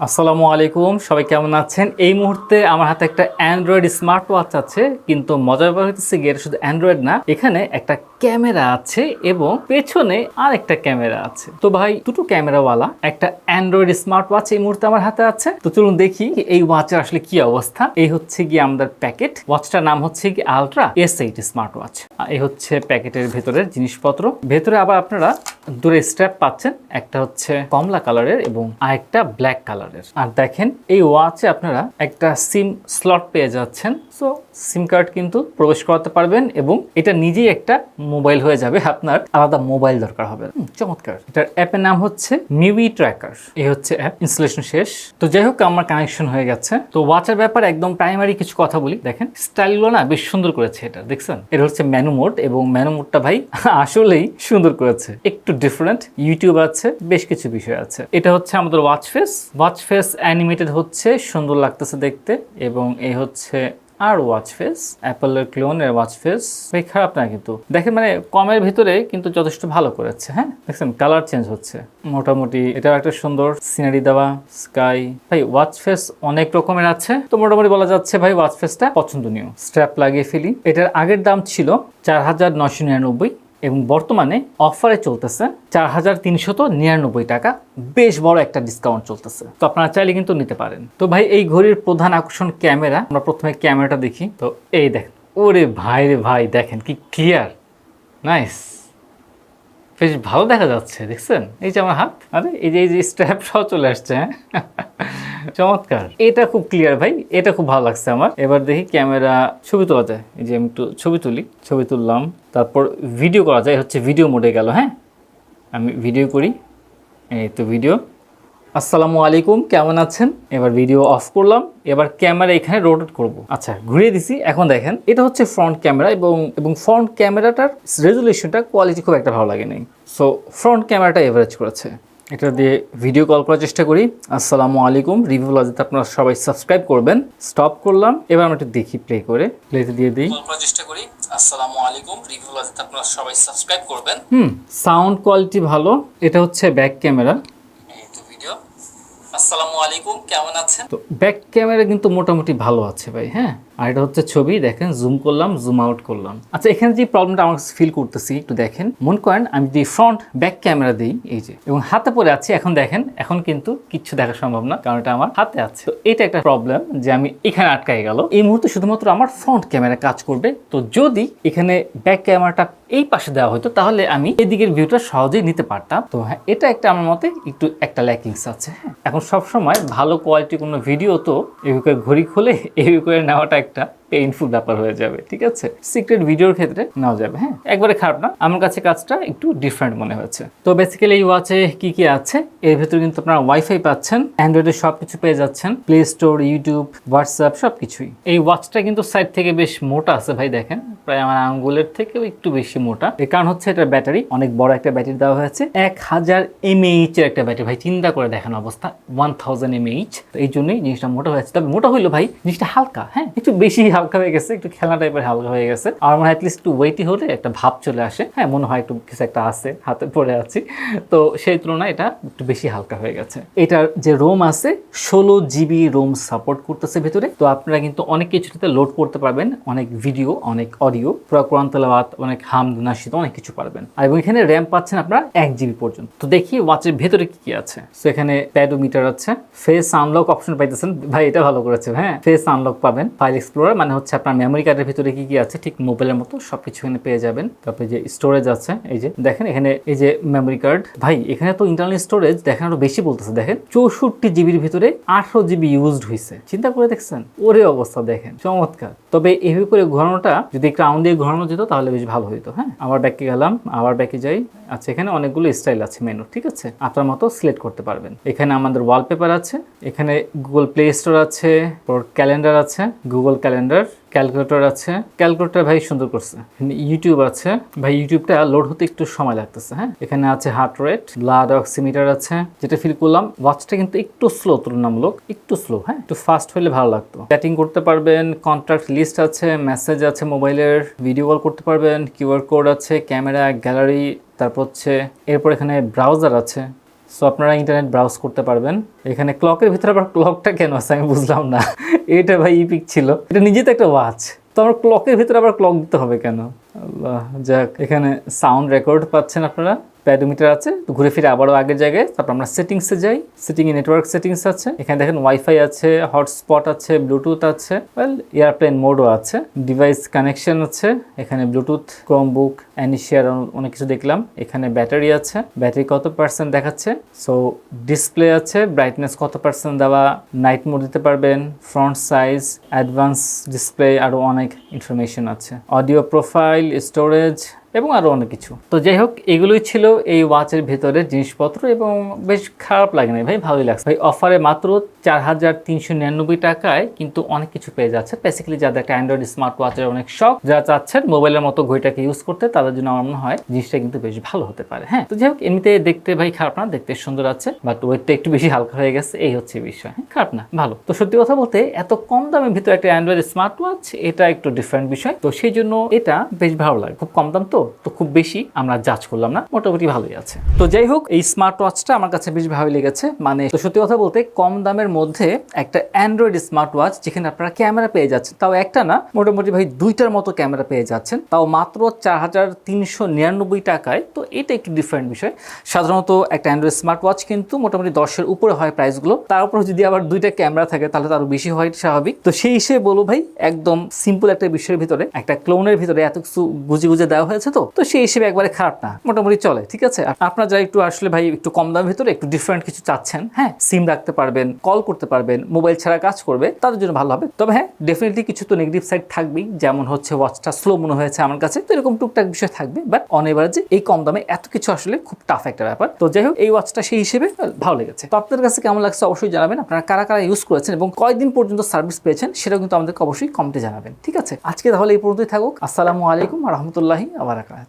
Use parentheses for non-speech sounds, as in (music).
আসসালামু আলাইকুম, সবাই কেমন আছেন? এই মুহূর্তে আমার হাতে একটা অ্যান্ড্রয়েড স্মার্ট ওয়াচ আছে, কিন্তু মজার ব্যাপার হচ্ছে গিয়ে শুধু অ্যান্ড্রয়েড না, এখানে একটা ক্যামেরা আছে এবং পেছনে আর একটা ক্যামেরা আছে। তো ভাই, দুটো ক্যামেরাওয়ালা, একটা অ্যান্ড্রয়েড স্মার্ট ওয়াচ এই মুহূর্তে আমার হাতে আছে। তো চলুন দেখি এই ওয়াচের আসলে কি অবস্থা। এই হচ্ছে গিয়ে আমাদের প্যাকেট ওয়াচটার নাম হচ্ছে কি ultra S eight smart watch এই হচ্ছে প্যাকেটের ভেতরের জিনিসপত্র। ভেতরে আবার আপনারা দূরে স্ট্র্যাপ পাচ্ছেন। একটা হচ্ছে কমলা কালারের এবং আরেকটা ব্ল্যাক কালারের। আর দেখেন, এই ওয়াচে আপনারা একটা সিম স্লট পেয়ে যাচ্ছেন। সো সিম কার্ড কিন্তু প্রবেশ করাতে পারবেন এবং এটা নিজেই একটা মোবাইল হয়ে যাবে, আপনার আলাদা মোবাইল দরকার হবে। চমৎকার। এটার অ্যাপের নাম হচ্ছে মিউই ট্র্যাকার এই হচ্ছে অ্যাপ ইনস্টলেশন শেষ। তো যাই হোক, আমার কানেকশন হয়ে গেছে। তো ওয়াচের ব্যাপারে একদম প্রাইমারি কিছু কথা বলি। দেখেন স্টাইলগুলো না বেশ সুন্দর করেছে এটা, দেখছেন? এটা হচ্ছে ম্যানু মোড এবং ম্যানু মোডটা ভাই (laughs) আসলেই সুন্দর করেছে। একটু ডিফারেন্ট ইউটিউব আছে, বেশ কিছু বিষয় আছে। এটা হচ্ছে আমাদের watch face watch face animated হচ্ছে, সুন্দর লাগতেছে দেখতে এবং এই হচ্ছে আর ওয়াচ ফেস অ্যাপলের ক্লোন এর ওয়াচ ফেস ভাই খারাপ না কিন্তু। দেখেন মানে কমের ভিতরে কিন্তু যথেষ্ট ভালো করেছে হ্যাঁ? দেখছেন কালার চেঞ্জ হচ্ছে। মোটামুটি এটা একটা সুন্দর সিনারি দেওয়া স্কাই ভাই ওয়াচ ফেস অনেক রকমের আছে। তো মোটামুটি বলা যাচ্ছে ভাই ওয়াচ ফেসটা পছন্দনীয়। স্ট্র্যাপ লাগিয়ে ফেলি। এটার আগের দাম ছিল চার হাজার নশো নিরানব্বই। এবং বর্তমানে অফারে চলতেছে চার হাজার তিনশত নিরানব্বই টাকা। বেশ বড় একটা ডিসকাউন্ট চলতেছে। তো আপনারা চাইলে কিন্তু নিতে পারেন। তো ভাই, এই ঘড়ির প্রধান আকর্ষণ ক্যামেরা। আমরা প্রথমে ক্যামেরাটা দেখি। তো এই দেখেন। ওরে ভাই রে ভাই, দেখেন কি ক্লিয়ার নাইস বেশ ভালো দেখা যাচ্ছে, দেখছেন? এই যে আমার হাত, আরে, এই যে এই যে স্ট্র্যাপ সহ চলে আসছে হ্যাঁ? চমৎকার। এটা খুব ক্লিয়ার ভাই, এটা খুব ভালো লাগছে আমার। এবার দেখি ক্যামেরা ছবি তোলা যায়। এই যে আমি একটু ছবি তুলি। ছবি তুললাম, তারপর ভিডিও করা যায়, হচ্ছে ভিডিও মোডে গেল হ্যাঁ? আমি ভিডিও করি, এই তো ভিডিও আসসালামু আলাইকুম কেমন আছেন? এবার ভিডিও অফ করলাম এবার ক্যামেরা এখানে রোটেট করব। আচ্ছা ঘুরিয়ে দিছি এখন দেখেন এটা হচ্ছে ফ্রন্ট ক্যামেরা এবং এবং ফ্রন্ট ক্যামেরাটার রেজলিউশনটা কোয়ালিটি খুব একটা ভালো লাগে নাই সো ফ্রন্ট ক্যামেরাটা এভারেজ করেছে। এটা দিয়ে ভিডিও কল করার চেষ্টা করি। আসসালামু আলাইকুম রিভিউ লজিতে আপনারা সবাই সাবস্ক্রাইব করবেন। স্টপ করলাম এবার আমরা একটু দেখি প্লে করে। প্লেতে দিয়ে দিই। করার চেষ্টা করি। আসসালামু আলাইকুম রিভিউ লজিতে আপনারা সবাই সাবস্ক্রাইব করবেন। হুম সাউন্ড কোয়ালিটি ভালো। এটা হচ্ছে ব্যাক ক্যামেরা এই তো ভিডিও আসসালামু আলাইকুম কেমন আছেন? তো ব্যাক ক্যামেরা কিন্তু মোটামুটি ভালো আছে ভাই হ্যাঁ? আর এটা হচ্ছে ছবি, দেখেন জুম করলাম জুম আউট করলাম। আচ্ছা এখানে যে প্রবলেমটা আমার ফিল করতেছি, একটু দেখেন। মন করেন, আমি যদি ফ্রন্ট ব্যাক ক্যামেরা দিই, এই যে, এবং হাতে পরে আছি, এখন দেখেন, এখন কিন্তু কিচ্ছু দেখা সম্ভব না, কারণ এটা আমার হাতে আছে। তো এটা একটা প্রবলেম যে আমি এখানে আটকাই গেল। এই মুহূর্তে শুধুমাত্র আমার ফ্রন্ট ক্যামেরা কাজ করবে। তো যদি এখানে ব্যাক ক্যামেরাটা এই পাশে দেওয়া হতো, তাহলে আমি এদিকের ভিউটা সহজেই নিতে পারতাম। তো হ্যাঁ এটা একটা আমার মতে একটু একটা ল্যাকিংস আছে হ্যাঁ। এখন সবসময় ভালো কোয়ালিটি কোনো ভিডিও তো এভাবে ঘড়ি খুলে এভাবে করে নেওয়াটা একটা পেইনফুল ব্যাপার হয়ে যাবে, ঠিক আছে? সিক্রেট ভিডিওর ক্ষেত্রে নেওয়া যাবে হ্যাঁ? একবারে খারাপ না, আমার কাছে কাজটা একটু ডিফারেন্ট মনে হয়েছে। তো বেসিক্যালি এই ওয়াচে কি কি আছে? এর ভেতরে কিন্তু আপনারা ওয়াইফাই পাচ্ছেন অ্যান্ড্রয়েডের সব কিছু পেয়ে যাচ্ছেন প্লে স্টোর ইউটিউব হোয়াটসঅ্যাপ সব কিছুই এই ওয়াচটা কিন্তু সাইড থেকে বেশ মোটা আছে ভাই, দেখেন। প্রায় আমার আঙ্গুলের থেকেও একটু বেশি মোটা। এর কারণ হচ্ছে এটা ব্যাটারি, অনেক বড় একটা ব্যাটারি দেওয়া হয়েছে। এক হাজার এমএইচ এর একটা ব্যাটারি ভাই, চিন্তা করে দেখেন অবস্থা ওয়ান থাউজেন্ড এমএইচ এই জন্যই জিনিসটা মোটা হয়েছে। তবে মোটা হইল ভাই, জিনিসটা হালকা হ্যাঁ একটু বেশি হালকা হয়ে গেছে, একটু খেলা টাইপের হালকা হয়ে গেছে। আর হয় অ্যাটলিস্ট একটু ওয়েটি হলে একটা ভাব চলে আসে। হ্যাঁ মনে হয় একটু কিছু একটা আছে, হাতে পড়ে আছি। তো সেই তুলনায় এটা একটু বেশি হালকা হয়ে গেছে। এটার যে রোম আছে, ষোলো জিবি রোম সাপোর্ট করতেছে ভেতরে। তো আপনারা কিন্তু অনেক কিছুতে লোড করতে পারবেন, অনেক ভিডিও অনেক অডিও পুরো কোরআন তেলাওয়াত, অনেক হাম নাশিদ অনেক কিছু পারবেন। এবং এখানে র্যাম পাচ্ছেন আপনারা এক জিবি পর্যন্ত। তো দেখি ওয়াচের ভেতরে কি কি আছে। তো এখানে প্যাডোমিটার আছে। ফেস আনলক অপশন পাইতেছেন। ভাই, এটা ভালো করেছে হ্যাঁ? ফেস আনলক পাবেন। ফাইল এক্সপ্লোরার মানে হচ্ছে আপনার মেমোরি কার্ডের ভিতরে কি কি আছে, ঠিক মোবাইলের মতো সবকিছু এখানে পেয়ে যাবেন। তারপরে যে স্টোরেজ আছে, এই যে, দেখেন এখানে এই যে মেমোরি কার্ড ভাই, এখানে তো ইন্টারনাল স্টোরেজ দেখেন আরও বেশি বলতেছে, দেখেন। চৌষট্টি জিবির ভিতরে আঠারো জিবি ইউজড হয়েছে চিন্তা করে দেখছেন? ওরে অবস্থা, দেখেন। চমৎকার। তবে এভাবে করে ঘোরানোটা যদি একটু রাউন্ড দিয়ে ঘোরানো যেত, তাহলে বেশ ভালো হইতো হ্যাঁ? আবার ব্যাকে গেলাম, আবার ব্যাকে যাই। আচ্ছা এখানে অনেকগুলো স্টাইল আছে মেনু ঠিক আছে? আপনার মতো সিলেক্ট করতে পারবেন। এখানে আমাদের ওয়ালপেপার আছে, এখানে গুগল প্লে স্টোর আছে ক্যালেন্ডার আছে গুগল ক্যালেন্ডার ক্যালকুলেটর আছে। ক্যালকুলেটর ভাই সুন্দর করছে। ইউটিউব আছে। ভাই ইউটিউবটা লোড হতে একটু সময় লাগতেছে হ্যাঁ? এখানে আছে হার্ট রেট ব্লাড অক্সিমিটার আছে। যেটা ফিল করলাম ওয়াচটা কিন্তু একটু স্লো তুলনামূলক একটু স্লো হ্যাঁ? একটু ফাস্ট হলে ভালো লাগতো। চ্যাটিং করতে পারবেন কন্ট্রাক্ট লিস্ট আছে মেসেজ আছে মোবাইলের ভিডিও কল করতে পারবেন কিউআর কোড আছে ক্যামেরা গ্যালারি তারপর হচ্ছে, এরপর এখানে ব্রাউজার আছে। সো আপনারা ইন্টারনেট ব্রাউজ করতে পারবেন। এখানে ক্লকের ভিতরে আবার ক্লকটা কেন আছে? আমি বুঝলাম না। এটা ভাই ইপিক ছিল। এটা নিজে তো একটা ওয়াচ তো আমার ক্লকের ভিতরে আবার ক্লক দিতে হবে কেন? আল্লাহ, যাক, এখানে সাউন্ড রেকর্ড পাচ্ছেন আপনারা। প্যাডোমিটার আছে, তো ঘুরে ফিরে আবারও আগের জায়গায়। তারপর আমরা সেটিংসে যাই। সেটিং এ নেটওয়ার্ক সেটিংস আছে। এখানে দেখেন ওয়াইফাই আছে হটস্পট আছে ব্লুটুথ আছে। ওয়েল এয়ারপ্লেন মোডও আছে। ডিভাইস কানেকশন আছে। এখানে ব্লুটুথ ক্রোমবুক অ্যানিশিয়ার অনেক কিছু দেখলাম। এখানে ব্যাটারি আছে। ব্যাটারি কত পার্সেন্ট দেখাচ্ছে? সো ডিসপ্লে আছে। ব্রাইটনেস কত পার্সেন্ট দেওয়া? নাইট মোড দিতে পারবেন। ফ্রন্ট সাইজ অ্যাডভান্স ডিসপ্লে আরও অনেক ইনফরমেশন আছে। অডিও প্রোফাইল স্টোরেজ এবং আরও অনেক কিছু। তো যাই হোক, এগুলোই ছিল এই ওয়াচের ভেতরে জিনিসপত্র এবং বেশ খারাপ লাগে না ভাই, ভালোই লাগছে। ভাই, অফারে মাত্র চার হাজার তিনশো নিরানব্বই টাকায় কিন্তু অনেক কিছু পেয়ে যাচ্ছে। বেসিক্যালি যাদের একটা অ্যান্ড্রয়েড স্মার্ট ওয়াচের অনেক শখ, যারা চাচ্ছেন মোবাইলের মতো ঘড়িটাকে ইউজ করতে, তাদের জন্য আমার মনে হয় জিনিসটা কিন্তু বেশ ভালো হতে পারে। হ্যাঁ তো যাই হোক, এমনিতে দেখতে ভাই খারাপ না, দেখতে সুন্দর আছে বাট ওয়েটটা একটু বেশি হালকা হয়ে গেছে, এই হচ্ছে বিষয়। হ্যাঁ খারাপ না, ভালো। তো সত্যি কথা বলতে এত কম দামের ভিতরে একটা অ্যান্ড্রয়েড স্মার্ট ওয়াচ এটা একটু ডিফারেন্ট বিষয়। তো সেই জন্য এটা বেশ ভালো লাগে। খুব কম দাম তো তো খুব বেশি আমরা জাজ করলাম না। মোটামুটি ভালোই আছে। তো যাই হোক, এই স্মার্ট ওয়াচটা আমার কাছে বেশ ভালোই লেগেছে। মানে তো সত্যি কথা বলতে কম দামের মধ্যে একটা অ্যান্ড্রয়েড স্মার্ট ওয়াচ যেখানে আপনারা ক্যামেরা পেয়ে যাচ্ছেন, তাও একটা না, মোটামুটি ভাই দুইটার মতো ক্যামেরা পেয়ে যাচ্ছেন। তাও মাত্র চার হাজার তিনশো নিরানব্বই টাকায়। তো এটা একটু ডিফারেন্ট বিষয়। সাধারণত একটা অ্যান্ড্রয়েড স্মার্ট ওয়াচ কিন্তু মোটামুটি দশের উপরে হয় প্রাইসগুলো তার উপর যদি আবার দুইটা ক্যামেরা থাকে, তাহলে তো আরও বেশি হয়, স্বাভাবিক। তো সেই হিসেবে বলব ভাই, একদম সিম্পল একটা বিষয়ের ভিতরে, একটা ক্লোনের ভিতরে এত কিছু গুজে গুজে দেওয়া হয়েছে তো? তো সেই হিসেবে একবারে খারাপ না, মোটামুটি চলে, ঠিক আছে? আপনারা যারা একটু আসলে ভাই একটু কম দামের ভিতরে একটু ডিফারেন্ট কিছু চাচ্ছেন হ্যাঁ সিম রাখতে পারবেন কল করতে পারবেন মোবাইল ছাড়া কাজ করবে, তাদের জন্য ভালো হবে। তবে হ্যাঁ ডেফিনেটলি কিছু তো নেগেটিভ সাইড থাকবেই, যেমন হচ্ছে ওয়াচটা স্লো মনে হয়েছে আমার কাছে, তো এরকম টুকটাক বিষয় থাকবে বাট অন এভারেজে এই কম দামে এত কিছু আসলে খুব টাফ একটা ব্যাপার। তো যাই হোক, এই ওয়াচটা সেই হিসেবে ভালো লেগেছে। তো আপনাদের কাছে কেমন লাগছে অবশ্যই জানাবেন, আপনারা কারা কারা ইউজ করেছেন এবং কয়দিন পর্যন্ত সার্ভিস পেয়েছেন সেটাও কিন্তু আমাদেরকে অবশ্যই কমতে জানাবেন, ঠিক আছে? আজকে তাহলে এই পর্যন্তই থাকুক, আসসালামু আলাইকুম রহমতুল্লাহি আবার órákat.